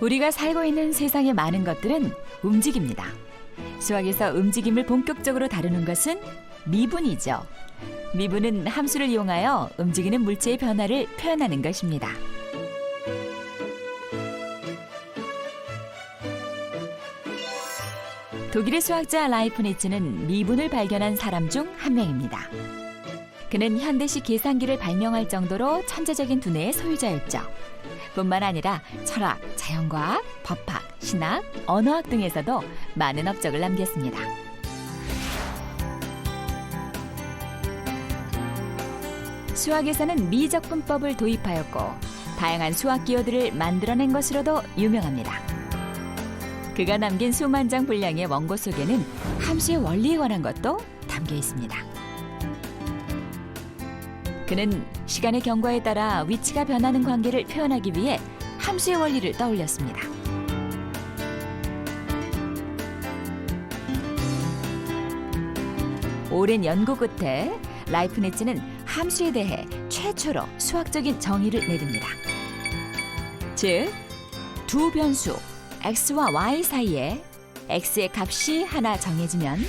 우리가 살고 있는 세상의 많은 것들은 움직입니다. 수학에서 움직임을 본격적으로 다루는 것은 미분이죠. 미분은 함수를 이용하여 움직이는 물체의 변화를 표현하는 것입니다. 독일의 수학자 라이프니츠는 미분을 발견한 사람 중 한 명입니다. 그는 현대식 계산기를 발명할 정도로 천재적인 두뇌의 소유자였죠. 뿐만 아니라 철학, 자연과학, 법학, 신학, 언어학 등에서도 많은 업적을 남겼습니다. 수학에서는 미적분법을 도입하였고 다양한 수학 기호들을 만들어낸 것으로도 유명합니다. 그가 남긴 수만 장 분량의 원고 속에는 함수의 원리에 관한 것도 담겨 있습니다. 그는 시간의 경과에 따라 위치가 변하는 관계를 표현하기 위해 함수의 원리를 떠올렸습니다. 오랜 연구 끝에 라이프니츠는 함수에 대해 최초로 수학적인 정의를 내립니다. 즉, 두 변수 x와 y 사이에 x의 값이 하나 정해지면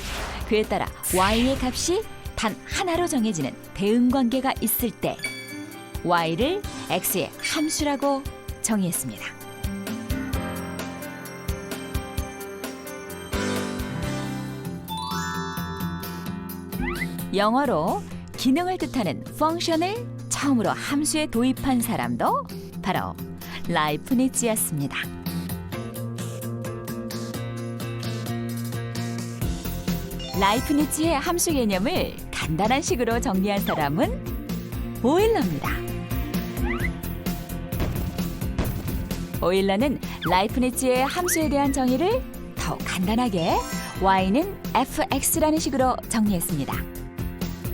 그에 따라 y의 값이 단 하나로 정해지는 대응 관계가 있을 때 y를 x의 함수라고 정의했습니다. 영어로 기능을 뜻하는 펑션을 처음으로 함수에 도입한 사람도 바로 라이프니츠였습니다. 라이프니츠의 함수 개념을 간단한 식으로 정리한 사람은 오일러입니다. 오일러는 라이프니츠의 함수에 대한 정의를 더 간단하게 y는 fx라는 식으로 정리했습니다.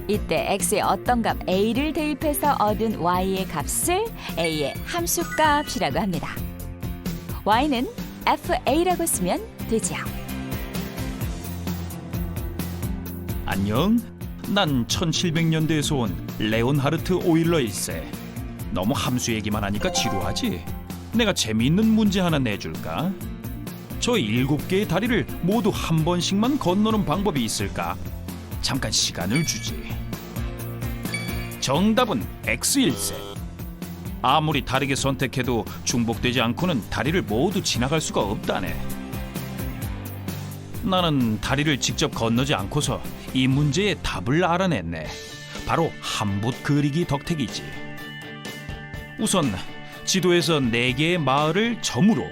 이때 x의 어떤 값 a를 대입해서 얻은 y의 값을 a의 함수값이라고 합니다. y는 fa라고 쓰면 되지요. 안녕. 난 1700년대에서 온 레온하르트 오일러 일세. 너무 함수 얘기만 하니까 지루하지? 내가 재미있는 문제 하나 내줄까? 저 일곱 개의 다리를 모두 한 번씩만 건너는 방법이 있을까? 잠깐 시간을 주지. 정답은 X일세. 아무리 다르게 선택해도 중복되지 않고는 다리를 모두 지나갈 수가 없다네. 나는 다리를 직접 건너지 않고서 이 문제의 답을 알아냈네. 바로 한붓 그리기 덕택이지. 우선 지도에서 네 개의 마을을 점으로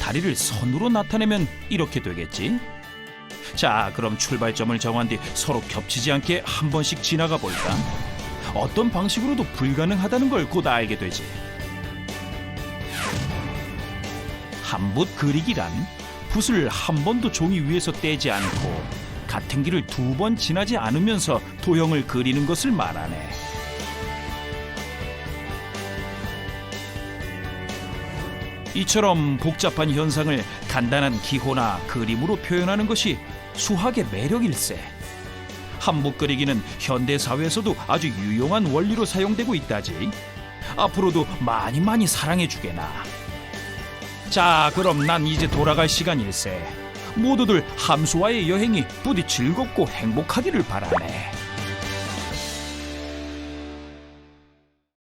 다리를 선으로 나타내면 이렇게 되겠지. 자, 그럼 출발점을 정한 뒤 서로 겹치지 않게 한 번씩 지나가 볼까? 어떤 방식으로도 불가능하다는 걸 곧 알게 되지. 한붓 그리기란 붓을 한 번도 종이 위에서 떼지 않고 같은 길을 두 번 지나지 않으면서 도형을 그리는 것을 말하네. 이처럼 복잡한 현상을 간단한 기호나 그림으로 표현하는 것이 수학의 매력일세. 한붓 그리기는 현대 사회에서도 아주 유용한 원리로 사용되고 있다지. 앞으로도 많이 많이 사랑해 주게나. 자, 그럼 난 이제 돌아갈 시간일세. 모두들 함수와의 여행이 부디 즐겁고 행복하기를 바라네.